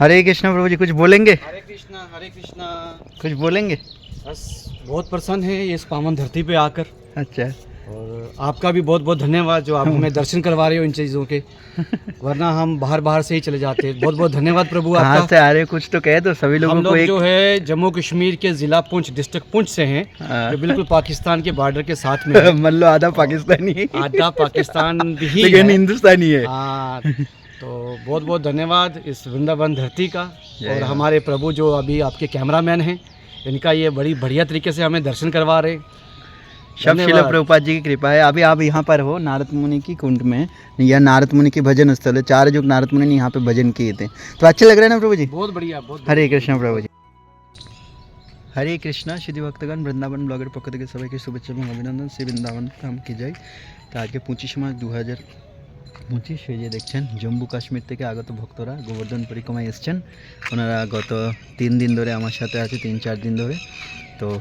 हरे कृष्णा प्रभु जी कुछ बोलेंगे? हरे कृष्णा हरे कृष्णा। कुछ बोलेंगे? बस बहुत प्रसन्न है इस पावन धरती पे आकर। अच्छा। और आपका भी बहुत बहुत धन्यवाद जो आप हमें दर्शन करवा रहे हो इन चीज़ों के। वरना हम बाहर बाहर से ही चले जाते बहुत बहुत धन्यवाद प्रभु कहाँ आपका। से आ रहे कुछ तो कह दो सभी लोगों हम को लोग एक जो है जम्मू कश्मीर के ज़िला पुंछ डिस्ट्रिक्ट पुंछ से हैं हाँ। जो बिल्कुल पाकिस्तान के बॉर्डर के साथ में है। मान लो आधा पाकिस्तानी। आधा पाकिस्तान भी लेकिन हिंदुस्तानी है। हाँ। तो बहुत बहुत धन्यवाद इस वृंदावन धरती का जय और हो। हमारे प्रभु जो अभी आपके कैमरामैन हैं इनका ये बड़ी बढ़िया तरीके से हमें दर्शन करवा रहे हैं सब शिला धन्यवाद। प्रभुपाद जी की कृपा है अभी आप यहाँ पर हो नारद मुनि की कुंड में या नारद मुनि की भजन स्थल है चार युग नारद मुनि ने यहाँ पे भजन किए थे तो अच्छे लग रहे हैं ना प्रभु जी बहुत बढ़िया बहुत হরে কৃষ্ণ প্রভুজি হরে কৃষ্ণ শুধু ভক্তগণ বৃন্দাবন ব্লগের পক্ষ থেকে সবাইকে শুভেচ্ছা এবং অভিনন্দন শ্রী বৃন্দাবন ধাম কি যাই তো আজকে পঁচিশ মার্চ দু হাজার পঁচিশ এই যে দেখছেন, জম্মু কাশ্মীর থেকে আগত ভক্তরা গোবর্ধন পরিক্রমায় এসছেন। ওনারা গত তিন দিন ধরে আমার সাথে আছে, তিন, চার দিন ধরে। তো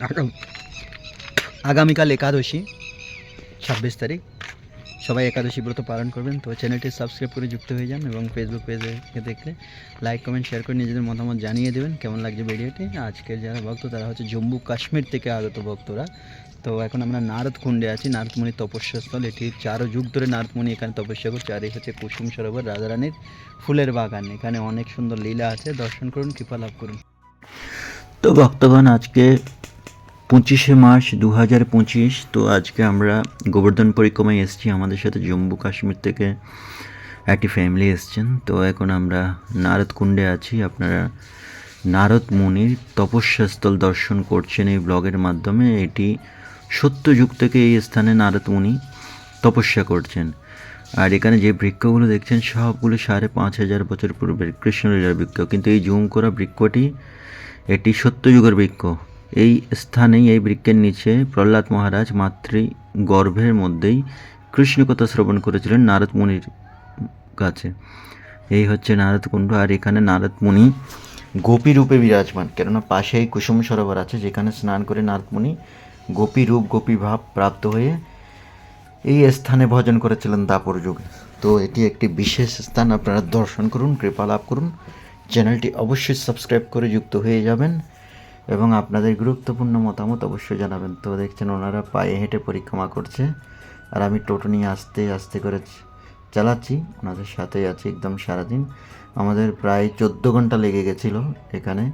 আগাম- আগামীকাল একাদশী, ছাব্বিশ তারিখ। সবাই একাদশী ব্রত পালন করবেন। তো চ্যানেলটি সাবস্ক্রাইব করে যুক্ত হয়ে যান এবং ফেসবুক পেজে দেখলে লাইক কমেন্ট শেয়ার করে নিজেদের মতামত জানিয়ে দেবেন। কেমন লাগছে ভিডিওটি আজকের যারা ভক্ত, তারা হচ্ছে জম্মু কাশ্মীর থেকে আগত ভক্তরা। তো এখন আমরা নারদ কুণ্ডে আছি। নারদমণি তপস্যাস্থল। এটি চারো যুগ ধরে নারদমণি এখানে তপস্যা করছে। আর এই হচ্ছে কুসুম সরোবর রাজারানীর ফুলের বাগান। এখানে অনেক সুন্দর লীলা আছে। দর্শন করুন, কৃপা লাভ করুন। তো ভক্তগণ, আজকে পঁচিশে মার্চ দু হাজার পঁচিশ, তো আজকে আমরা গোবর্ধন পরিক্রমায় এসেছি। আমাদের সাথে জম্মু কাশ্মীর থেকে একটি ফ্যামিলি এসছেন। তো এখন আমরা নারদ কুণ্ডে আছি। আপনারা নারদ মুনির তপস্যাস্থল দর্শন করছেন এই ব্লগের মাধ্যমে। এটি সত্য যুগ থেকে এই স্থানে নারদ মুনি তপস্যা করছেন। আর এখানে যে বৃক্ষগুলো দেখছেন, সবগুলো সাড়ে পাঁচ হাজার বছর পূর্বের কৃষ্ণলীলার বৃক্ষ। কিন্তু এই জুম করা বৃক্ষটি এটি সত্যযুগের বৃক্ষ। এই স্থানেই এই বৃক্ষের নিচে প্রহ্লাদ মহারাজ মাতৃ গর্ভের মধ্যেই কৃষ্ণকথা শ্রবণ করেছিলেন নারদ মুনির কাছে। এই হচ্ছে নারদ কুণ্ড। আর এখানে নারদ মুনি গোপী রূপে বিরাজমান। কেননা পাশেই কুসুম সরোবর আছে, যেখানে স্নান করে নারদ মুনি গোপী রূপ, গোপী ভাব প্রাপ্ত হয়ে এই স্থানে ভজন করেছিলেন দাপর যুগে। তো এটি একটি বিশেষ স্থান, আপনারা দর্শন করুন, কৃপা লাভ করুন। চ্যানেলটি অবশ্যই সাবস্ক্রাইব করে যুক্ত হয়ে যাবেন এবং আপনাদের গুরুত্বপূর্ণ মতামত অবশ্যই জানাবেন। তো দেখছেন ওনারা পায়ে হেঁটে পরিক্রমা করছে আর আমি টোটো নিয়ে আস্তে আস্তে করে চালাচ্ছি। ওনাদের সাথেই আছি একদম সারাদিন। আমাদের প্রায় চোদ্দ ঘণ্টা লেগে গেছিল এখানে।